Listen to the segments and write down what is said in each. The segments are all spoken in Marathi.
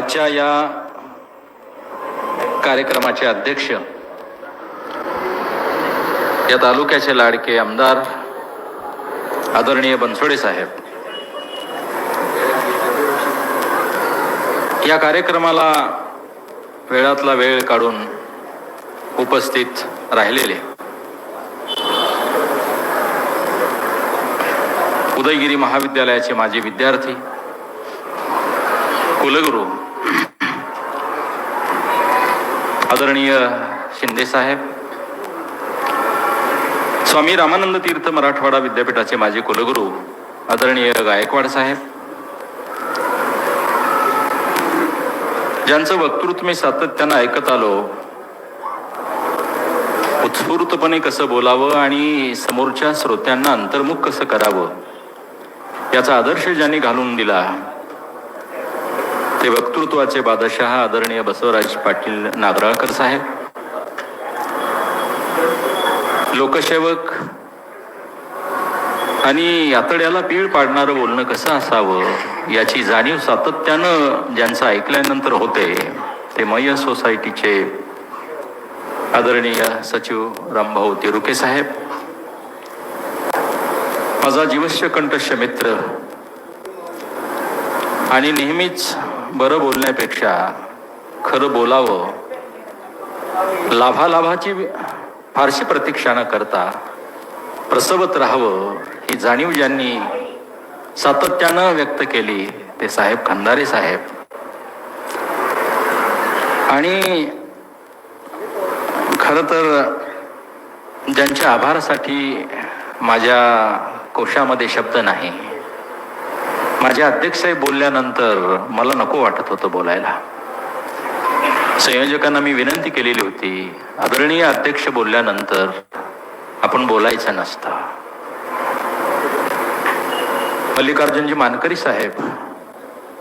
आजच्या या कार्यक्रमाचे अध्यक्ष या तालुक्याचे लाडके आमदार आदरणीय बनसोडे साहेब. या कार्यक्रमाला वेळातला वेळ काढून उपस्थित राहिलेले उदयगिरी महाविद्यालयाचे माजी विद्यार्थी कुलगुरू आदरणीय शिंदे साहेब स्वामी रामानंद तीर्थ मराठवाडा विद्यापीठाचे माजी कुलगुरू आदरणीय गायकवाड साहेब ज्यांचं वक्तृत्व मी सातत्यानं ऐकत आलो उत्स्फूर्तपणे कसं बोलावं आणि समोरच्या श्रोत्यांना अंतर्मुख कसं करावं याचा आदर्श ज्यांनी घालून दिला ते वक्तृत्वाचे बादशाह आदरणीय बसवराज पाटील नागराळकर साहेब. लोकसेवक आणि यातड्याला पीळ पाडणारं बोलणं कसं असावं याची जाणीव सातत्यानं ज्यांचं ऐकल्यानंतर होते ते मय सोसायटीचे आदरणीय सचिव रामभाऊ तिरुके साहेब. माझा जीवश्य कंठस्य मित्र आणि नेहमीच बरं बोलण्यापेक्षा खरं बोलावं लाभालाभाची फारशी प्रतीक्षा न करता प्रसवत राहावं ही जाणीव ज्यांनी सातत्यानं व्यक्त केली ते साहेब खंदारे साहेब. आणि खरं तर ज्यांच्या आभारासाठी माझ्या कोशामध्ये शब्द नाही माझे अध्यक्षसाहेब बोलल्यानंतर मला नको वाटत होतं बोलायला. संयोजकांना मी विनंती केलेली होती आदरणीय अध्यक्ष बोलल्यानंतर आपण बोलायचं नसतं. मल्लिकार्जुनजी मानकरी साहेब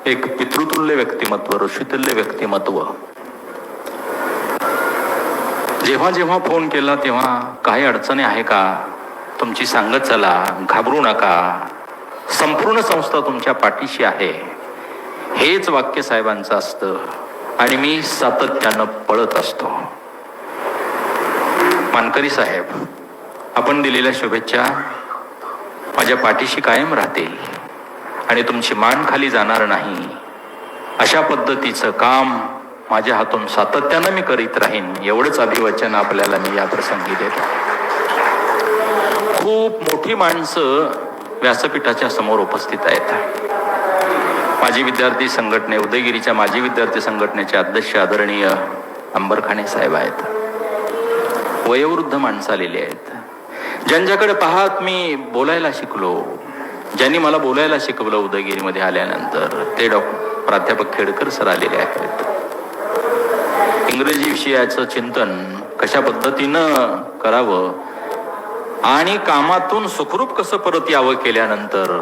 एक पितृतुल्य व्यक्तिमत्व ऋषितुल्य व्यक्तिमत्व. जेव्हा जेव्हा फोन केला तेव्हा काही अडचणी आहे का? तुमची सांगत चला घाबरू नका. संपूर्ण संस्था तुमच्या पाठीशी आहे. हेच वाक्य साहेबांचं असतं. आणि मी सातत्यानं पळत असतो. मानकरी साहेब आपण दिलेल्या शुभेच्छा माझ्या पाठीशी कायम राहतील. आणि तुमची मान खाली जाणार नाही. अशा पद्धतीचं काम माझ्या हातून सातत्यानं मी करीत राहीन. एवढंच अभिवचन आपल्याला मी या प्रसंगी देतो. खूप मोठी माणसं व्यासपीठाच्या समोर उपस्थित आहेत. माजी विद्यार्थी संघटने उदयगिरीच्या माजी विद्यार्थी संघटनेचे अध्यक्ष आदरणीय अंबरखाने साहेब आहेत. वयोवृद्ध माणसं आलेली आहेत. ज्यांच्याकडे पाहत मी बोलायला शिकलो. ज्यांनी मला बोलायला शिकवलं उदयगिरीमध्ये आल्यानंतर ते डॉ. प्राध्यापक खेडकर सर आलेले आहेत. इंग्रजी विषयाचं चिंतन कशा पद्धतीनं करावं आणि कामातून सुखरूप कसं परत यावं केल्यानंतर?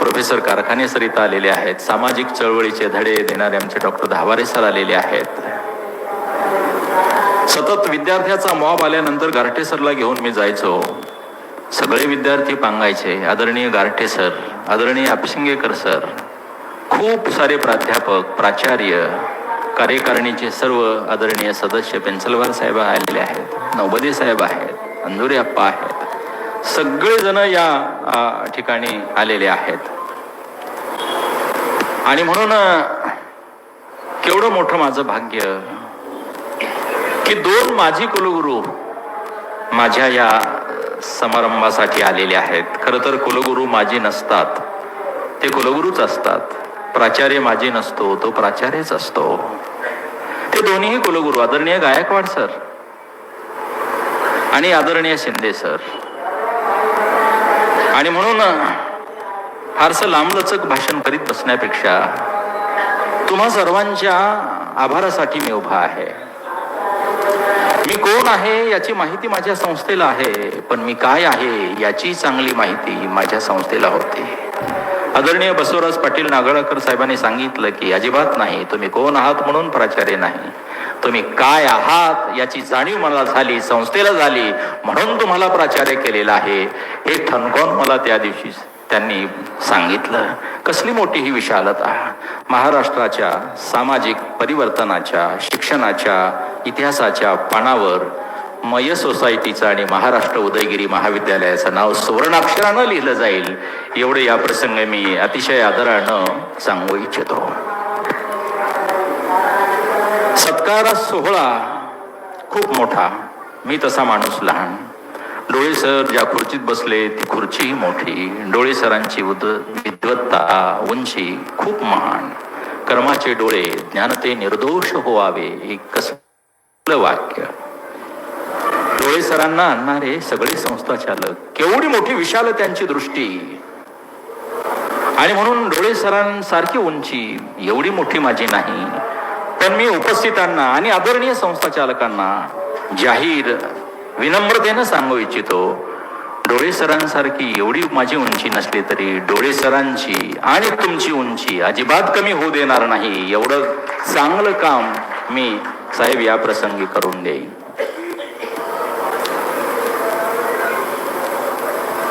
प्रोफेसर कारखाने सर इथं आलेले आहेत. सामाजिक चळवळीचे धडे देणारे आमचे डॉक्टर धावारे सर आलेले आहेत. सतत विद्यार्थ्याचा मॉब आल्यानंतर गारठे सरला घेऊन मी जायचो. सगळे विद्यार्थी पांगायचे. आदरणीय गारठे सर आदरणीय अपशिंगेकर सर खूप सारे प्राध्यापक प्राचार्य कार्यकारिणीचे सर्व आदरणीय सदस्य पेन्सलवार साहेब आलेले आहेत. नवबदे साहेब आहेत. अंजुरे अप्पा आहेत. सगळेजण या ठिकाणी आलेले आहेत. आणि म्हणून केवढं मोठं माझं भाग्य की दोन माझी कुलगुरू माझ्या या समारंभासाठी आलेले आहेत. खरं तर कुलगुरू माझी नसतात. ते कुलगुरूच असतात. प्राचार्य माझी नसतो तो प्राचार्यच असतो. ते दोन्हीही कुलगुरू. आदरणीय गायकवाड सर आणि आदरणीय शिंदे सर. आणि म्हणून फारसं लांबलचक भाषण करीत बसण्यापेक्षा तुम्हा सर्वांच्या आभारासाठी मी उभा आहे. मी कोण आहे याची माहिती माझ्या संस्थेला आहे पण मी काय आहे याची चांगली माहिती माझ्या संस्थेला होती. आदरणीय बसवराज पाटील नागळकर साहेबांनी सांगितलं की अजिबात नाही तुम्ही कोण आहात म्हणून प्राचार्य नाही. तुम्ही काय आहात? याची जाणीव मला झाली संस्थेला झाली म्हणून तुम्हाला प्राचार्य केलेला आहे. हे ठणकावून मला त्या दिवशी त्यांनी सांगितलं कसली मोठी ही विशालता. महाराष्ट्राच्या सामाजिक परिवर्तनाच्या शिक्षणाच्या इतिहासाच्या पानावर मय सोसायटीचं आणि महाराष्ट्र उदयगिरी महाविद्यालयाचं नाव सुवर्णाक्षरानं लिहिलं जाईल. एवढे या प्रसंगी मी अतिशय आदरानं सांगू इच्छितो. सत्कार सोहळा खूप मोठा. मी तसा माणूस लहान. डोळे सर ज्या खुर्चीत बसले ती खुर्चीही मोठी. डोळे सरांची उद विद्वत्ता उंची खूप महान. कर्माचे डोळे ज्ञानते निर्दोष होवावे हे कसलं वाक्य? डोळे सरांना आणणारे सगळे संस्था चालक केवढी मोठी विशाल त्यांची दृष्टी. आणि म्हणून डोळे सरांसारखी उंची एवढी मोठी माझी नाही. पण मी उपस्थितांना आणि आदरणीय संस्था चालकांना जाहीर विनम्रतेनं सांगू इच्छितो डोळे सरांसारखी एवढी माझी उंची नसली तरी डोळे सरांची आणि तुमची उंची अजिबात कमी होऊ देणार नाही. एवढं चांगलं काम मी साहेब या प्रसंगी करून देईन.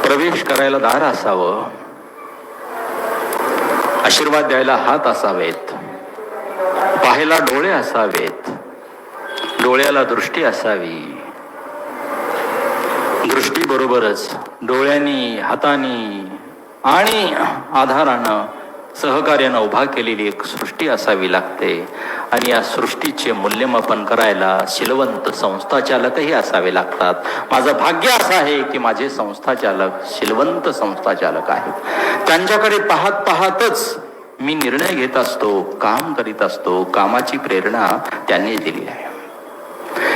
प्रवेश करायला दार असावं आशीर्वाद द्यायला हात असावेत. पाहायला डोळे असावेत. डोळ्याला दृष्टी असावी. दृष्टी बरोबरच डोळ्यांनी हातानी आणि आधारानं सहकार्यानं उभा केलेली एक सृष्टी असावी लागते. आणि या सृष्टीचे मूल्यमापन करायला शिलवंत संस्थाचालकही असावे लागतात. माझं भाग्य असं आहे की माझे संस्थाचालक शिलवंत संस्थाचालक आहेत. त्यांच्याकडे पाहत पाहतच मी निर्णय घेत असतो काम करीत असतो कामाची प्रेरणा त्यांनी दिली आहे.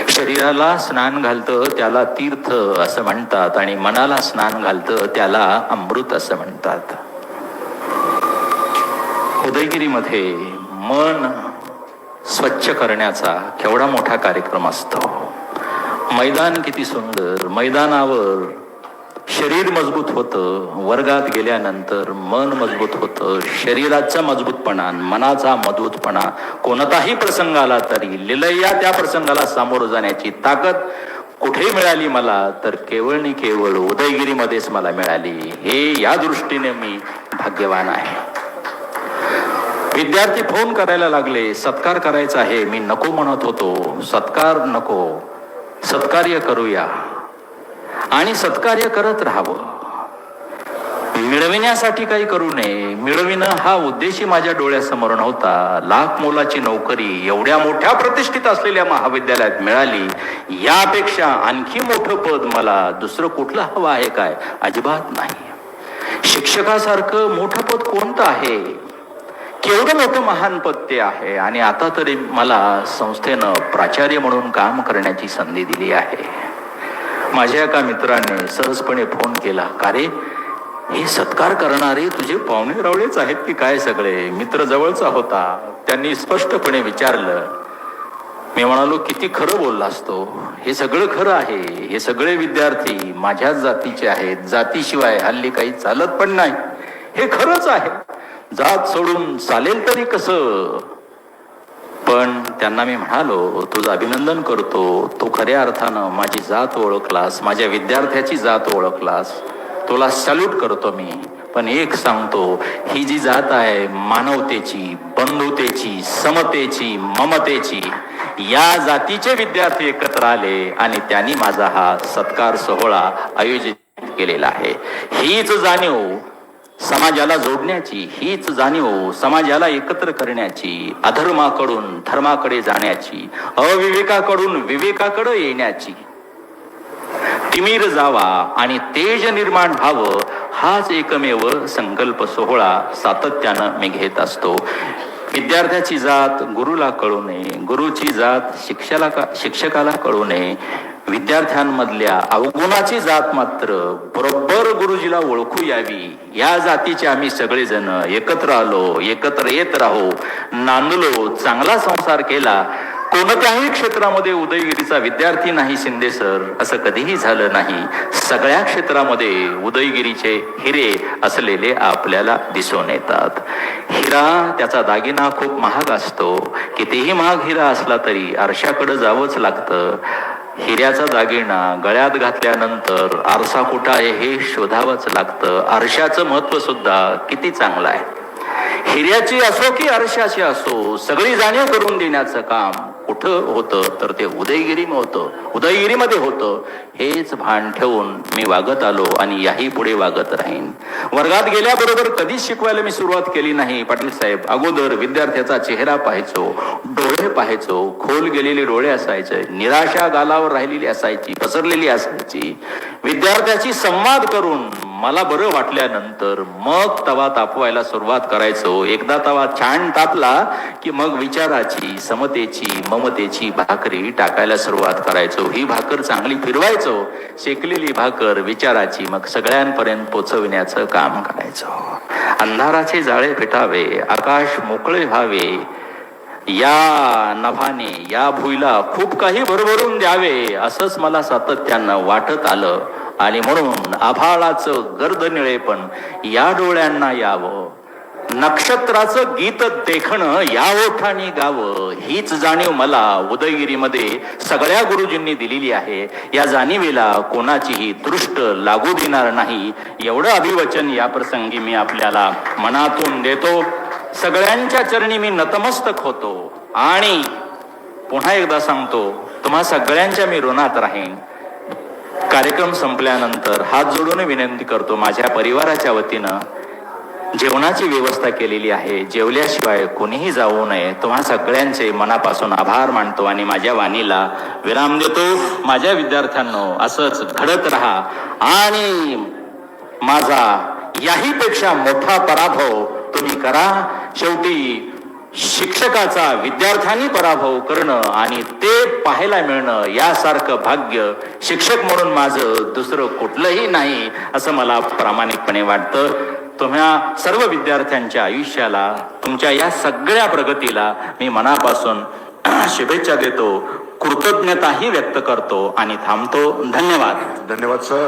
शरीराला स्नान घालतं त्याला तीर्थ असं म्हणतात आणि मनाला स्नान घालतं त्याला अमृत असं म्हणतात. उदयगिरीमध्ये मन स्वच्छ करण्याचा केवढा मोठा कार्यक्रम असतो. मैदान किती सुंदर मैदानावर शरीर मजबूत होतं वर्गात गेल्यानंतर मन मजबूत होतं शरीराचा मजबूतपणा मनाचा मजबूतपणा. कोणताही प्रसंग आला तरी लिलया त्या प्रसंगाला सामोरं जाण्याची ताकद कुठे मिळाली मला? तर केवळ नि केवळ उदयगिरीमध्येच मला मिळाली. हे या दृष्टीने मी भाग्यवान आहे. विद्यार्थी फोन करायला लागले. सत्कार करायचा आहे. मी नको म्हणत होतो. सत्कार नको. सत्कार्य करूया. आणि सत्कार्य करत राहावं. मिळविण्यासाठी काही करू नये. मिळविणं हा उद्देशी माझ्या डोळ्यासमोर नव्हता. लाख मोलाची नोकरी एवढ्या मोठ्या प्रतिष्ठित असलेल्या महाविद्यालयात मिळाली. यापेक्षा आणखी मोठं पद मला दुसरं कुठलं हवं आहे काय? अजिबात नाही. शिक्षकासारखं मोठं पद कोणतं आहे? केवढं मोठं महान पद ते आहे? आणि आता तरी मला संस्थेनं प्राचार्य म्हणून काम करण्याची संधी दिली आहे. माझ्या एका मित्राने सहजपणे फोन केला का रे हे सत्कार करणारे तुझे पाहुणे रावळेच आहेत की काय सगळे? मित्र जवळचा होता. त्यांनी स्पष्टपणे विचारलं मी म्हणालो किती खरं बोलला असतो हे सगळं खरं आहे. हे सगळे विद्यार्थी माझ्याच जातीचे आहेत. जातीशिवाय हल्ली काही चालत पण नाही. हे खरंच आहे. जात सोडून चालेल तरी कसं? पण त्यांना मी म्हणालो तुझं अभिनंदन करतो. तू खऱ्या अर्थानं माझी जात ओळखलास माझ्या विद्यार्थ्याची जात ओळखलास. तुला सॅल्यूट करतो मी. पण एक सांगतो ही जी जात आहे मानवतेची बंधुतेची समतेची ममतेची या जातीचे विद्यार्थी एकत्र आले आणि त्यांनी माझा हा सत्कार सोहळा आयोजित केलेला आहे. हीच जाणीव समाजाला जोडण्याची हीच जाणीव समाजाला एकत्र करण्याची अधर्माकडून धर्माकडे जाण्याची अविवेकाकडून विवेकाकडे येण्याची. तिमीर जावा आणि तेज निर्माण व्हावं हाच एकमेव संकल्प सोहळा सातत्यानं मी घेत असतो. विद्यार्थ्याची जात गुरुला कळू नये गुरुची जात शिक्षला शिक्षकाला कळू नये विद्यार्थ्यांमधल्या अवगुणाची जात मात्र बरोबर गुरुजीला ओळखू यावी. या जातीचे आम्ही सगळेजण एकत्र आलो एकत्र येत राहू. नांदलो चांगला संसार केला. कोणत्याही क्षेत्रामध्ये उदयगिरीचा विद्यार्थी नाही शिंदे सर असं कधीही झालं नाही. सगळ्या क्षेत्रामध्ये उदयगिरीचे हिरे असलेले आपल्याला दिसून येतात. हिरा त्याचा दागिना खूप महाग असतो. कितीही महाग हिरा असला तरी आरशाकडे जावंच लागतं. हिऱ्याचा दागिना गळ्यात घातल्यानंतर आरसा कुठं आहे हे शोधावंच लागतं. आरशाचं महत्त्व सुद्धा किती चांगलं आहे? हिऱ्याची असो की आरशाची असो सगळी जाणीव करून देण्याचं काम कुठं होतं? तर ते उदयगिरी होतं. उदयगिरीमध्ये होतं. हेच भान ठेवून मी वागत आलो आणि याही पुढे वागत राहीन. वर्गात गेल्याबरोबर कधीच शिकवायला मी सुरुवात केली नाही. पाटील साहेब अगोदर विद्यार्थ्याचा चेहरा पाहायचो डोळे पाहायचो खोल गेलेले डोळे असायचे निराशा गालावर राहिलेली असायची पसरलेली असायची. विद्यार्थ्याची संवाद करून मला बरं वाटल्यानंतर मग तवा तापवायला सुरुवात करायचो. एकदा तवा छान तापला की मग विचाराची समतेची ममतेची भाकरी टाकायला सुरुवात करायचो. ही भाकर चांगली फिरवायचो. शेकलेली भाकर विचाराची मग सगळ्यांपर्यंत पोचविण्याचं काम करायचो. अंधाराचे जाळे फिटावे आकाश मोकळे व्हावे. या नभाने या भुईला खूप काही भरभरून द्यावे असंच मला सातत्यानं वाटत आलं. आणि म्हणून आभाळाचं गर्द निळेपण या डोळ्यांना यावं. नक्षत्राचं गीत देखणं या ओठाने गावं. हीच जाणीव मला उदयगिरीमध्ये सगळ्या गुरुजींनी दिलेली आहे. या जाणीवेला कोणाचीही दृष्ट लागू देणार नाही. एवढं अभिवचन या प्रसंगी मी आपल्याला मनातून देतो. सगळ्यांच्या चरणी मी नतमस्तक होतो. आणि पुन्हा एकदा सांगतो तुम्हा सगळ्यांच्या मी ऋणात राहीन. कार्यक्रम संपल्यानंतर हात जोडून विनंती करतो माझ्या परिवाराच्या वतीनं जेवणाची व्यवस्था केलेली आहे जेवल्याशिवाय कोणीही जाऊ नये. तुम्हा सगळ्यांचे मनापासून आभार मानतो आणि माझ्या वाणीला विराम देतो. माझ्या विद्यार्थ्यांनो असंच घडत राहा आणि माझा याहीपेक्षा मोठा पराभव तुम्ही करा. शेवटी शिक्षकाचा विद्यार्थ्यांनी पराभव करणं आणि ते पाहायला मिळणं यासारखं भाग्य शिक्षक म्हणून माझं दुसरं कुठलंही नाही असं मला प्रामाणिकपणे वाटतं. तुम्हा सर्व विद्यार्थ्यांच्या आयुष्याला तुमच्या या सगळ्या प्रगतीला मी मनापासून शुभेच्छा देतो. कृतज्ञताही व्यक्त करतो आणि थांबतो. धन्यवाद. धन्यवाद सर